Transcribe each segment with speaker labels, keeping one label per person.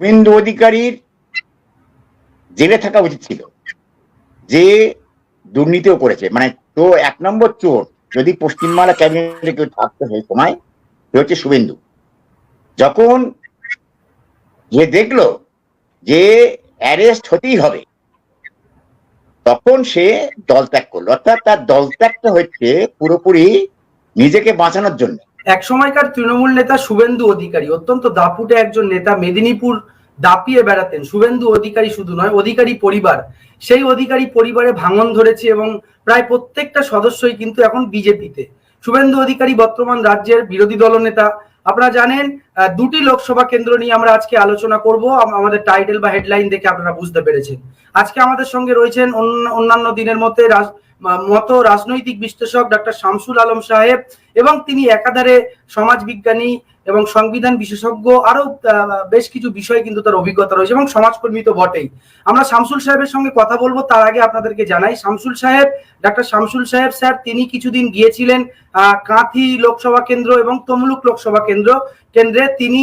Speaker 1: শুভেন্দু অধিকারীর জেলে থাকা উচিত ছিল। যে দুর্নীতিও করেছে। মানে তো এক নম্বর চোর, যদি পশ্চিমবাংলা ক্যাবিনেটে কেউ থাকতো সেই সময়, সে হচ্ছে শুভেন্দু। যখন যে দেখল যে অ্যারেস্ট হতেই হবে, তখন সে দল ত্যাগ করল। অর্থাৎ তার দল ত্যাগটা হচ্ছে পুরোপুরি নিজেকে বাঁচানোর জন্য।
Speaker 2: এক সময়কার তৃণমূল নেতা শুভেন্দু অধিকারী, অত্যন্ত দাপুটে একজন নেতা মেদিনীপুর দাপিয়ে বেড়াতেন। শুভেন্দু অধিকারী শুধু নয়, অধিকারী পরিবার। সেই অধিকারী পরিবারে ভাঙন ধরেছে এবং প্রায় প্রত্যেকটা সদস্যই কিন্তু এখন বিজেপিতে। শুভেন্দু অধিকারী বর্তমান রাজ্যের বিরোধী দলনেতা আপনারা জানেন দুটি লোকসভা কেন্দ্র নিয়ে আমরা আজকে আলোচনা করব। আমাদের টাইটেল বা হেডলাইন দেখে আপনারা বুঝতে পেরেছেন। আজকে আমাদের সঙ্গে রয়েছেন অন্য- অন্যান্য দিনের মধ্যে মতো রাজনৈতিক বিশ্লেষক ডক্টর শামসুল আলম সাহেব এবং তিনি একাধারে সমাজবিজ্ঞানী এবং সংবিধান বিশেষজ্ঞ আরও বেশ কিছু বিষয়ে কিন্তু তার অভিজ্ঞতা রয়েছে এবং সমাজকর্মী তো বটেই। আমরা শামসুল সাহেবের সঙ্গে কথা বলব, তার আগে আপনাদেরকে জানাই, শামসুল সাহেব, ডাক্তার শামসুল সাহেব স্যার, তিনি কিছুদিন গিয়েছিলেন কাঁথি লোকসভা কেন্দ্র এবং তমলুক লোকসভা কেন্দ্র কেন্দ্রে। তিনি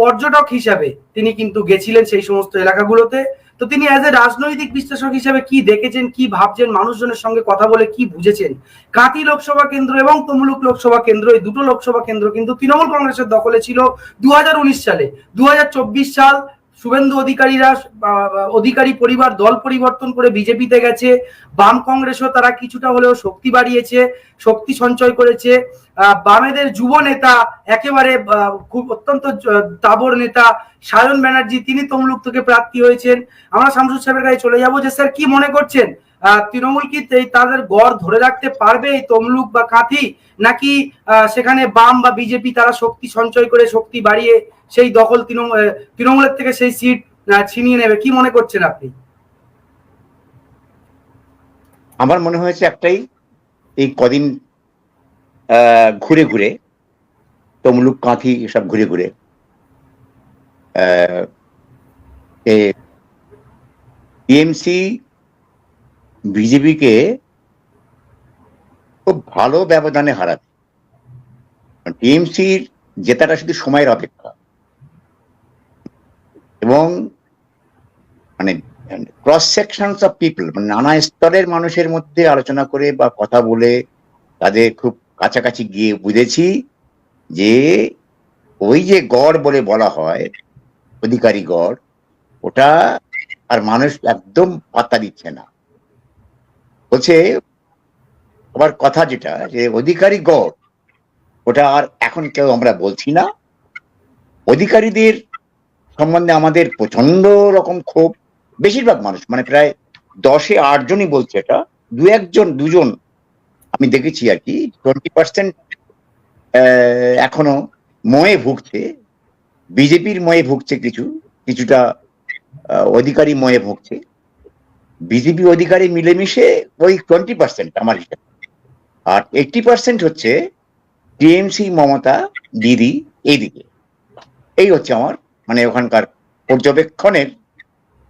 Speaker 2: পর্যটক হিসাবে তিনি কিন্তু গেছিলেন সেই সমস্ত এলাকাগুলোতে। তো তিনি অ্যাজ এ রাজনৈতিক বিশ্লেষক হিসেবে কি দেখেছেন, কি ভাবছেন, মানুষজনের সঙ্গে কথা বলে কি বুঝেছেন? কাঁথি লোকসভা কেন্দ্র এবং তমলুক লোকসভা কেন্দ্র, এই দুটো লোকসভা কেন্দ্র কিন্তু তৃণমূল কংগ্রেসের দখলে ছিল দু হাজার উনিশ সালে। দু হাজার চব্বিশ সাল শুভেন্দু অধিকারীরা অধিকারী পরিবার, দল পরিবর্তন করে বিজেপিতে গেছে। বাম কংগ্রেসও তারা কিছুটা হলেও শক্তি বাড়িয়েছে, শক্তি সঞ্চয় করেছে। বামেদের যুব নেতা, একেবারে খুব অত্যন্ত তাবড় নেতা, সায়ন ব্যানার্জি, তিনি তমলুক থেকে প্রার্থী হয়েছেন। আমরা শামসুল সাহেবের কাছে চলে যাব যে, স্যার, কি মনে করছেন? তৃণমূল কি তাদের গড় ধরে রাখতে পারবে তমলুক বা কাঁথি? নাকি সেখানে বাম বা বিজেপি তারা শক্তি সঞ্চয় করে, শক্তি বাড়িয়ে সেই দখল তৃণমূল তৃণমূলের থেকে সেই সিট ছিনিয়ে নেবে। কি মনে করছেন আপনি?
Speaker 1: আমার মনে হয়েছে একটাই, এই কদিন ঘুরে ঘুরে, তমলুক, কাঁথি এসব ঘুরে ঘুরে টিএমসি, বিজেপিকে খুব ভালো ব্যবধানে হারাবে। টিএমসির জেতাটা শুধু সময়ের অপেক্ষা। এবং মানে ক্রস সেকশনস অফ পিপল মানে নানা স্তরের মানুষের মধ্যে আলোচনা করে বা কথা বলে তাদের খুব কাছাকাছি গিয়ে বুঝেছি যে ওই যে গড় বলে বলা হয়, অধিকারী গড়, ওটা আর মানুষ একদম পাত্তা দিচ্ছে না। বলছে, আবার কথা যেটা যে অধিকারী গড়, ওটা আর এখন কেউ আমরা বলছি না। অধিকারীদের সম্বন্ধে আমাদের প্রচণ্ড রকম ক্ষোভ, বেশিরভাগ মানুষ মানে প্রায় দশে আট জনই বলছে এটা, দু একজন, দুজন, আমি দেখেছি আর কি টোয়েন্টি পার্সেন্ট এখনও ময়ে ভুগছে, বিজেপির ময়ে ভুগছে কিছু, কিছুটা অধিকারী ময়ে ভুগছে, বিজেপি অধিকারী মিলেমিশে ওই টোয়েন্টি পার্সেন্ট আমার হিসাবে। আর এইটটি পার্সেন্ট হচ্ছে টিএমসি মমতা দিদি এইদিকে এই হচ্ছে আমার মানে ওখানকার পর্যবেক্ষণের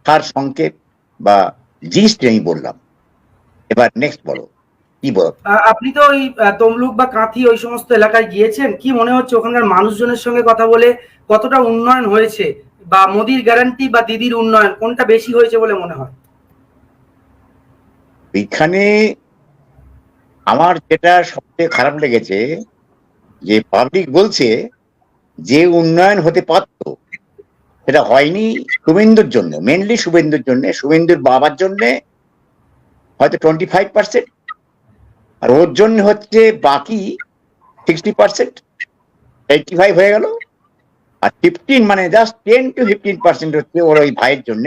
Speaker 1: তার সংকেত বা জিনিসটি আমি বললাম। এবার নেক্সট বলো কি বলো?
Speaker 2: আপনি তো ওই তমলুক বা কাঁথি ওই সমস্ত এলাকায় গিয়েছেন কি মনে হচ্ছে ওখানকার মানুষজনের সঙ্গে কথা বলে কতটা উন্নয়ন হয়েছে? বা মোদির গ্যারান্টি বা দিদির উন্নয়ন কোনটা বেশি হয়েছে বলে মনে হয়?
Speaker 1: এইখানে আমার যেটা সবচেয়ে খারাপ লেগেছে যে পাবলিক বলছে যে উন্নয়ন হতে পারত সেটা হয়নি শুভেন্দুর জন্য মেনলি শুভেন্দুর জন্য, শুভেন্দুর বাবার জন্য হয়তো টোয়েন্টি ফাইভ পার্সেন্ট আর ওর জন্য হচ্ছে বাকি সিক্সটি পার্সেন্ট এইটটি ফাইভ হয়ে গেল। আর ফিফটিন মানে just ten to fifteen percent হচ্ছে ওর ওই ভাইয়ের জন্য,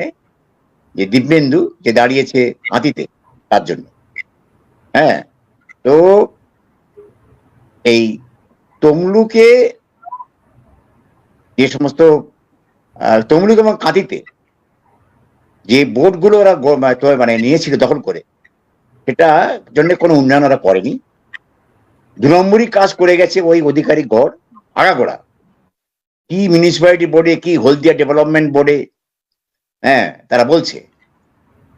Speaker 1: যে দিব্যেন্দু যে দাঁড়িয়েছে হাতিতে তার জন্য। হ্যাঁ তো এই তমলুকে যে সমস্ত তমলুক এবং কাঁদিতে যে বোর্ডগুলো ওরা মানে নিয়েছিল দখল করে, সেটা জন্য কোনো উন্নয়ন ওরা করেনি। দু নম্বরই কাজ করে গেছে ওই অধিকারী গড়, আগাগোড়া। কি মিউনিসিপ্যালিটি বোর্ডে কি হলদিয়া ডেভেলপমেন্ট বোর্ডে হ্যাঁ তারা বলছে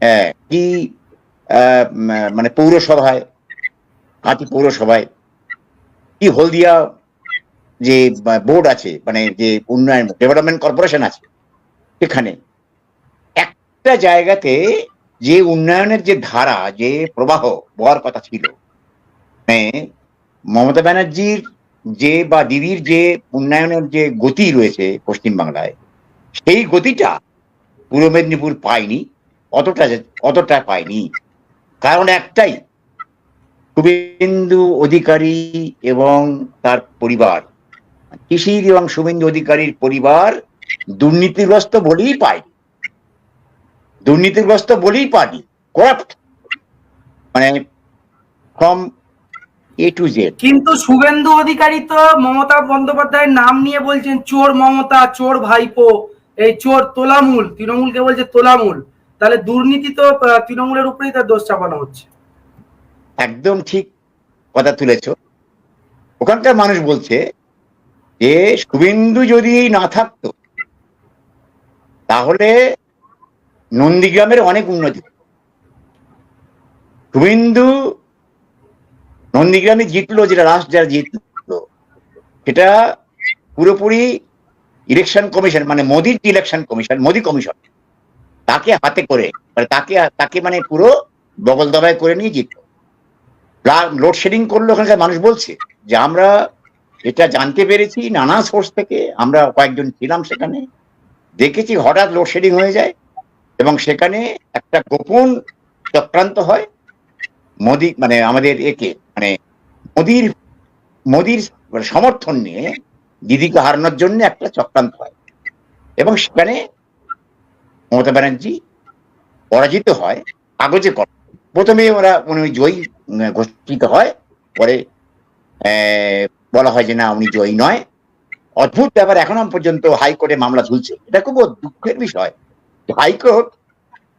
Speaker 1: হ্যাঁ কি মানে পৌরসভায় কাঁথি পৌরসভায়, কি হলদিয়া যে বোর্ড আছে মানে যে উন্নয়ন ডেভেলপমেন্ট কর্পোরেশন আছে সেখানে একটা জায়গাতে যে উন্নয়নের যে ধারা, যে প্রবাহ, বহার কথা ছিল মানে মমতা ব্যানার্জির যে বা দিদির যে উন্নয়নের যে গতি রয়েছে পশ্চিমবাংলায়, সেই গতিটা পূর্ব মেদিনীপুর পায়নি, অতটা অতটা পায়নি। কারণ একটাই, শুভেন্দু অধিকারী এবং তার পরিবার কৃষির এবং শুভেন্দু অধিকারীর পরিবার দুর্নীতিগ্রস্ত বলেই পায়নি। দুর্নীতিগ্রস্ত বলেই পায়নি। করাপ্ট মানে ফ্রম এ টু জেড
Speaker 2: কিন্তু শুভেন্দু অধিকারী তো মমতা বন্দ্যোপাধ্যায়ের নাম নিয়ে বলছেন চোর মমতা চোর ভাইপো এই চোর তোলামূল তৃণমূলকে বলছে তোলামূল। তাহলে দুর্নীতি তো তৃণমূলের উপরেই তার দোষ চাপানো হচ্ছে।
Speaker 1: একদম ঠিক কথা তুলেছ। ওখানকার মানুষ বলছে যে শুভেন্দু যদি না থাকতো, তাহলে নন্দীগ্রামের অনেক উন্নতি। শুভেন্দু নন্দীগ্রামে জিতলো, যেটা লাস্ট যারা জিতলো, সেটা পুরোপুরি ইলেকশন কমিশন মানে মোদির ইলেকশন কমিশন মোদি কমিশন তাকে হাতে করে মানে তাকে তাকে মানে পুরো বগল দবাই করে নিয়ে জিতলো লোডশেডিং করল ওখানকার মানুষ বলছে যে আমরা এটা জানতে পেরেছি নানা সোর্স থেকে। আমরা কয়েকজন ছিলাম সেখানে। দেখেছি হঠাৎ লোডশেডিং হয়ে যায় এবং সেখানে একটা গোপন চক্রান্ত হয় মোদি মানে আমাদের একে মানে মোদির মোদির সমর্থন নিয়ে দিদিকে হারানোর জন্য একটা চক্রান্ত হয়। এবং সেখানে মমতা ব্যানার্জি পরাজিত হয় কাগজে কর প্রথমে ওরা উনি জয়ী, ঘোষিত হয়, পরে বলা হয় যে না, উনি জয়ী নয়। অদ্ভুত ব্যাপার, এখনও পর্যন্ত হাইকোর্টে মামলা ঝুলছে। এটা খুব দুঃখের বিষয়। হাইকোর্ট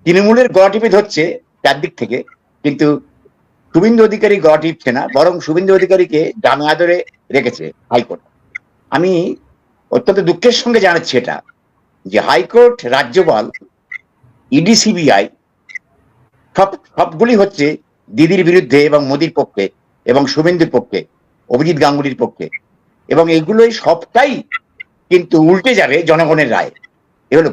Speaker 1: তৃণমূলের গড়া টিপে ধরছে চারদিক থেকে, কিন্তু শুভেন্দু অধিকারী গড়া টিপছে না, বরং শুভেন্দু অধিকারীকে জামে আদরে রেখেছে হাইকোর্ট। আমি অত্যন্ত দুঃখের সঙ্গে জানাচ্ছি এটা, যে হাইকোর্ট, রাজ্যপাল, ইডি, সিবিআই সব, সবগুলি হচ্ছে দিদির বিরুদ্ধে এবং মোদির পক্ষে এবং শুভেন্দুর পক্ষে। অভিজিৎ গাঙ্গুলির পক্ষে। এবং এগুলোই সবটাই কিন্তু উল্টে যাবে জনগণের রায়। এ হলো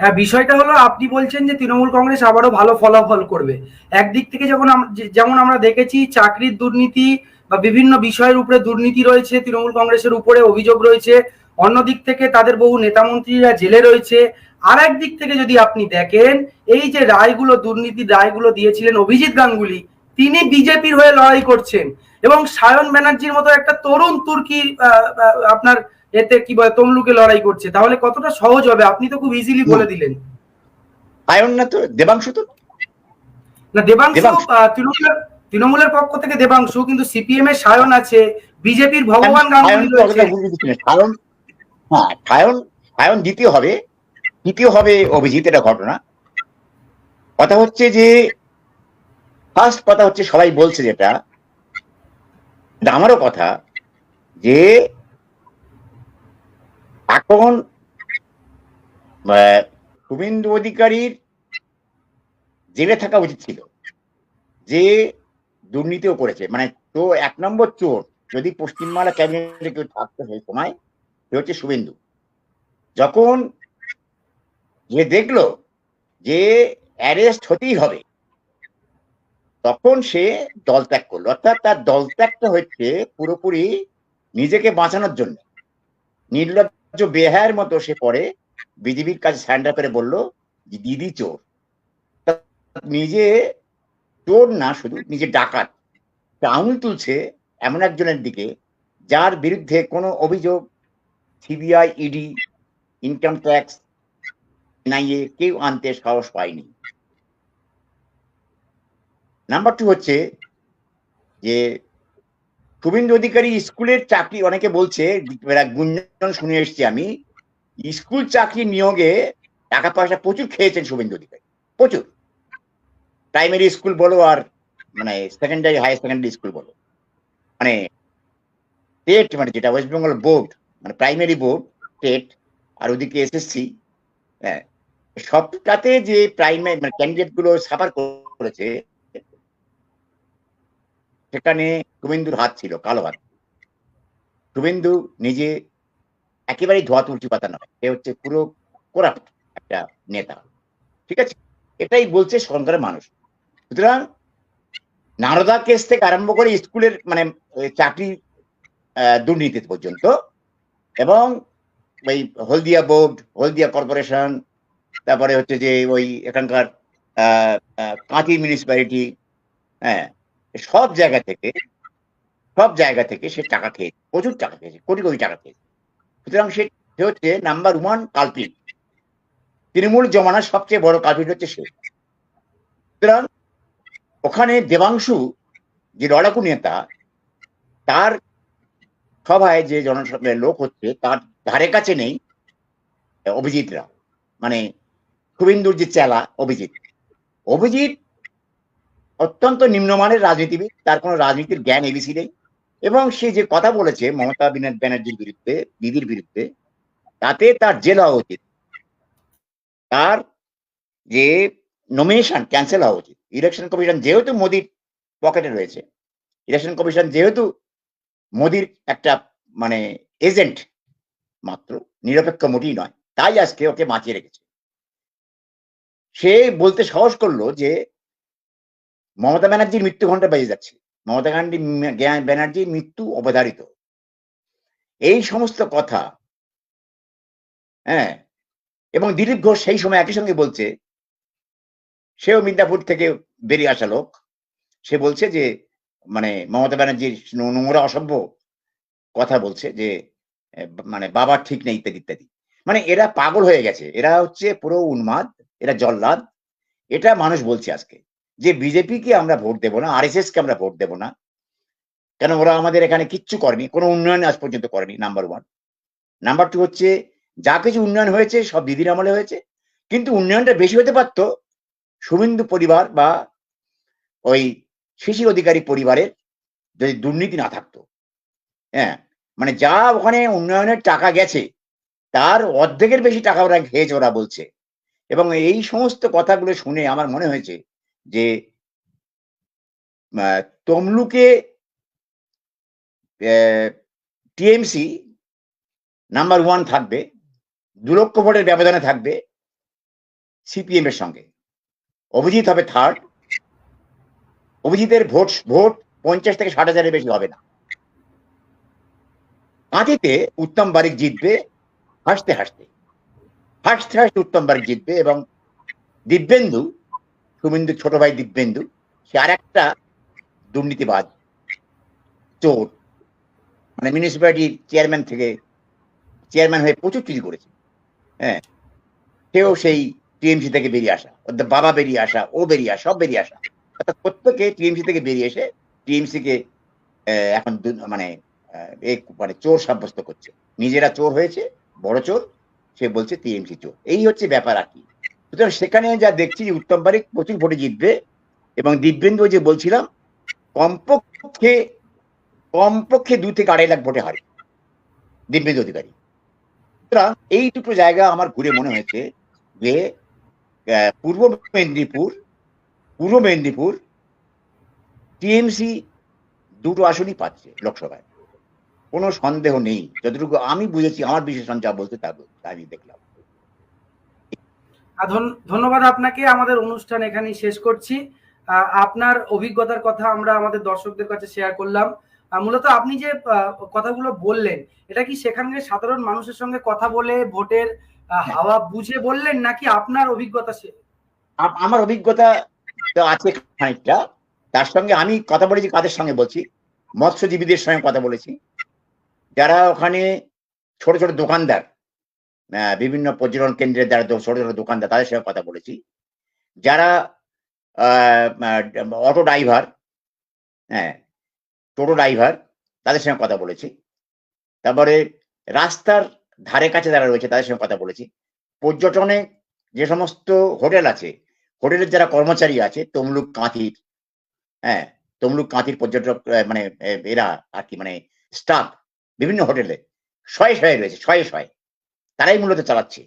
Speaker 2: হ্যাঁ বিষয়টা হলো আপনি বলছেন যে তৃণমূল কংগ্রেস আবারও ভালো ফলাফল করবে। একদিক থেকে যখন যেমন আমরা দেখেছি চাকরির দুর্নীতি বা বিভিন্ন বিষয়ের উপরে দুর্নীতি রয়েছে, তৃণমূল কংগ্রেসের উপরে অভিযোগ রয়েছে, অন্যদিক থেকে তাদের বহু নেতামন্ত্রীরা জেলে রয়েছে। আর দিক থেকে যদি আপনি দেখেন, এই যে রায়গুলো, দুর্নীতির রায়গুলো দিয়েছিলেন অভিজিৎ গাঙ্গুলি তিনি বিজেপির হয়ে লড়াই করছেন। এবং সায়ন ব্যানার্জির মতো একটা তরুণ তুর্কি আপনার এতে কি বলে তমলুকে লড়াই করছে। তাহলে কতটা সহজ হবে? আপনি তো খুব ইজিলি বলে দিলেন।
Speaker 1: আয়ন না তো দেবাংশু তো?
Speaker 2: না দেবাংশু। তৃণমূলের তৃণমূলের পক্ষ থেকে দেবাংশু কিন্তু সিপিএম এর সায়ন আছে বিজেপির ভগবান গাঙ্গুলি রয়েছে।
Speaker 1: সায়ন হ্যাঁ সায়ন সায়ন দ্বিতীয় হবে। তৃতীয় হবে অভিজিৎ এটা ঘটনা। কথা হচ্ছে যে ফার্স্ট কথা হচ্ছে সবাই বলছে যেটা আমারও কথা যে এখন শুভেন্দু অধিকারীর জেলে থাকা উচিত ছিল, যে দুর্নীতিও করেছে। মানে তো এক নম্বর চোর, যদি পশ্চিমবাংলা ক্যাবিনেটে কেউ থাকতো সেই সময়, সে হচ্ছে শুভেন্দু। যখন যে দেখল যে অ্যারেস্ট হতেই হবে তখন সে দল ত্যাগ করল। অর্থাৎ তার দল ত্যাগটা হচ্ছে পুরোপুরি নিজেকে বাঁচানোর জন্য। নির্লজ্জ বেহায়ের মতো সে পরে বিজেপির কাছে স্যান্ডার করে বলল যে, দিদি চোর। নিজে চোর না, শুধু নিজে ডাকাত। আঙুল তুলছে এমন একজনের দিকে, যার বিরুদ্ধে কোনো অভিযোগ, সিবিআই, ইডি ইনকাম ট্যাক্স নাইয়ে কেউ আনতে সাহস পায়নি। নাম্বার টু হচ্ছে যে শুভেন্দু অধিকারী স্কুলের চাকরি, অনেকে বলছে গুঞ্জন শুনে এসছি আমি, স্কুল চাকরি নিয়োগে টাকা পয়সা প্রচুর খেয়েছেন শুভেন্দু অধিকারী, প্রচুর। প্রাইমারি স্কুল বলো আর মানে সেকেন্ডারি হায়ার সেকেন্ডারি স্কুল বলো। মানে স্টেট মানে যেটা ওয়েস্ট বেঙ্গল বোর্ড মানে প্রাইমারি বোর্ড স্টেট আর ওদিকে এসএসসি হ্যাঁ। সবটাতে যে প্রাইমারি মানে ক্যান্ডিডেটগুলো সাফার করেছে সেখানে শুভেন্দুর হাত ছিল, কালো হাত। শুভেন্দু নিজে একেবারেই ধোয়া তুলসী পাতা নয়, সে হচ্ছে পুরো করাপ্ট একটা নেতা। ঠিক আছে? এটাই বলছে সরকারের মানুষ। সুতরাং নারদা কেস থেকে আরম্ভ করে স্কুলের মানে চাকরি দুর্নীতি পর্যন্ত এবং ওই হলদিয়া বোর্ড, হলদিয়া কর্পোরেশন, তারপরে হচ্ছে যে ওই এখানকার কাঁথি মিউনিসিপ্যালিটি হ্যাঁ সব জায়গা থেকে, সব জায়গা থেকে সে টাকা খেয়েছে, প্রচুর টাকা খেয়েছে, কোটি কোটি টাকা খেয়েছে। সুতরাং সে হচ্ছে নাম্বার ওয়ান কালপিট তৃণমূল জমানার সবচেয়ে বড় কালপিট হচ্ছে সে। সুতরাং ওখানে দেবাংশু, যে লড়াকু নেতা, তার সভায় যে জনসভায় লোক হচ্ছে, তার ধারে কাছে নেই অভিজিৎরা মানে শুভেন্দুর যে চেলা, অভিজিৎ। অভিজিৎ অত্যন্ত নিম্নমানের রাজনীতিবিদ, তার কোনো রাজনীতির জ্ঞান এবিসি নেই। এবং সে যে কথা বলেছে মমতা ব্যানার্জির বিরুদ্ধে, দিদির বিরুদ্ধে, তাতে তার জেল হওয়া উচিত। তার যে নমিনেশন ক্যান্সেল হওয়া উচিত। ইলেকশন কমিশন যেহেতু মোদির পকেটে রয়েছে ইলেকশন কমিশন যেহেতু মোদির একটা মানে এজেন্ট মাত্র, নিরপেক্ষ মোটেই নয়, তাই আজকে ওকে বাঁচিয়ে রেখেছে। সে বলতে সাহস করল যে মমতা ব্যানার্জির মৃত্যু ঘণ্টা বেজে যাচ্ছে। মমতা গান্ধী ব্যানার্জির মৃত্যু অবধারিত। এই সমস্ত কথা হ্যাঁ এবং দিলীপ ঘোষ সেই সময় একই সঙ্গে বলছে, সেও মিদনাপুর থেকে বেরিয়ে আসা লোক। সে বলছে যে মানে মমতা ব্যানার্জির নোংরা অসভ্য কথা বলছে যে মানে বাবা ঠিক নেই ইত্যাদি ইত্যাদি। মানে এরা পাগল হয়ে গেছে। এরা হচ্ছে পুরো উন্মাদ, এরা জল্লাদ। এটা মানুষ বলছে আজকে। যে বিজেপি কে আমরা ভোট দেবো না আরএসএস কে আমরা ভোট দেবো না, কেন ওরা আমাদের এখানে কিচ্ছু করেনি, কোনো উন্নয়ন আজ পর্যন্ত করেনি নাম্বার ওয়ান নাম্বার টু হচ্ছে, যা কিছু উন্নয়ন হয়েছে, সব দিদির আমলে হয়েছে, কিন্তু উন্নয়নটা বেশি হতে পারতো শুভেন্দু পরিবার বা ওই শিশির অধিকারী পরিবারের যদি দুর্নীতি না থাকতো। হ্যাঁ মানে যা ওখানে উন্নয়নের টাকা গেছে, তার অর্ধেকের বেশি টাকা ওরা খেয়েছে, ওরা বলছে। এবং এই সমস্ত কথাগুলো শুনে আমার মনে হয়েছে যে তমলুকে টিএমসি নাম্বার ওয়ান থাকবে, দু লক্ষ ভোটের ব্যবধানে থাকবে সিপিএম এর সঙ্গে। অভিজিৎ হবে থার্ড অভিজিতের ভোট ভোট পঞ্চাশ থেকে ষাট হাজারের বেশি হবে না। কাঁথিতে উত্তম বারিক জিতবে হাসতে হাসতে। হাসতে হাসতে উত্তম বারিক জিতবে এবং দিব্যেন্দু শুভেন্দু ছোট ভাই দিব্যেন্দু সে আর একটা দুর্নীতিবাজ চোর। মানে মিউনিসিপ্যালিটির চেয়ারম্যান থেকে চেয়ারম্যান হয়ে প্রচুর চুরি করেছে। হ্যাঁ সেও সেই টিএমসি থেকে বেরিয়ে আসা ওদের বাবা বেরিয়ে আসা ও বেরিয়ে আসা সব বেরিয়ে আসা। অর্থাৎ প্রত্যেকে টিএমসি থেকে বেরিয়ে এসে টিএমসি কে আহ, এখন মানে মানে চোর সাব্যস্ত করছে। নিজেরা চোর হয়েছে বড় চোর সে বলছে টিএমসি চোর। এই হচ্ছে ব্যাপার আর কি। সুতরাং সেখানে যা দেখছি যে উত্তম বারিক প্রচুর ভোটে জিতবে এবং দিব্যেন্দু যে বলছিলাম, কমপক্ষে কমপক্ষে দু থেকে আড়াই লাখ ভোটে হারে দিব্যেন্দু অধিকারী। সুতরাং এই দুটো জায়গা আমার ঘুরে মনে হয়েছে যে পূর্ব মেদিনীপুর পূর্ব মেদিনীপুর, টিএমসি দুটো আসনই পাচ্ছে লোকসভায়। কোনো সন্দেহ নেই। যতটুকু আমি বুঝেছি, আমার বিশেষণ যা বলতে তা আমি দেখলাম।
Speaker 2: ধন্যবাদ আপনাকে। আমাদের অনুষ্ঠান এখানেই শেষ করছি। আপনার অভিজ্ঞতার কথা আমরা আমাদের দর্শকদের কাছে শেয়ার করলাম। মূলত আপনি যে কথাগুলো বললেন, এটা কি সেখানকার সাধারণ মানুষের সঙ্গে কথা বলে, ভোটের হাওয়া বুঝে বললেন, নাকি আপনার অভিজ্ঞতা
Speaker 1: আমার অভিজ্ঞতা আছে খানিকটা। তার সঙ্গে আমি কথা বলেছি, কাদের সঙ্গে বলছি? মৎস্যজীবীদের সঙ্গে কথা বলেছি। যারা ওখানে ছোট ছোট দোকানদার বিভিন্ন পর্যটন কেন্দ্রের যারা ছোট ছোট দোকানদার, তাদের সঙ্গে কথা বলেছি। যারা অটো ড্রাইভার হ্যাঁ টোটো ড্রাইভার, তাদের সঙ্গে কথা বলেছি। তারপরে রাস্তার ধারে কাছে যারা রয়েছে, তাদের সঙ্গে কথা বলেছি। পর্যটনে যে সমস্ত হোটেল আছে, হোটেলের যারা কর্মচারী আছে, তমলুক, কাঁথির হ্যাঁ তমলুক, কাঁথির পর্যটক মানে এরা আর কি মানে স্টাফ, বিভিন্ন হোটেলে, শয়ে শয়ে রয়েছে, শয়ে শয়ে। তারাই মূলত চালাচ্ছে।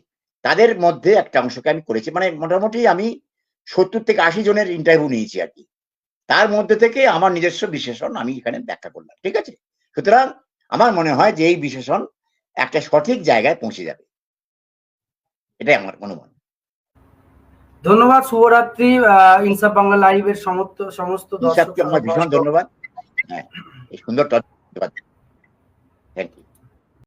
Speaker 1: তাদের মধ্যে একটা অংশকে আমি করেছি। মানে মোটামুটি আমি সত্তর থেকে আশি জনের ইন্টারভিউ নিয়েছি আর কি। তার মধ্যে থেকে আমার নিজস্ব বিশেষণ আমি এখানে ব্যাখ্যা করলাম ঠিক আছে? সুতরাং আমার মনে হয় যে এই বিশেষণ একটা সঠিক জায়গায় পৌঁছে যাবে। এটাই আমার অনুমান।
Speaker 2: ধন্যবাদ শুভরাত্রি ইনসাফ বাংলা লাইভের সমস্ত সমস্ত
Speaker 1: আমার ভীষণ ধন্যবাদ। হ্যাঁ এই সুন্দর তথ্য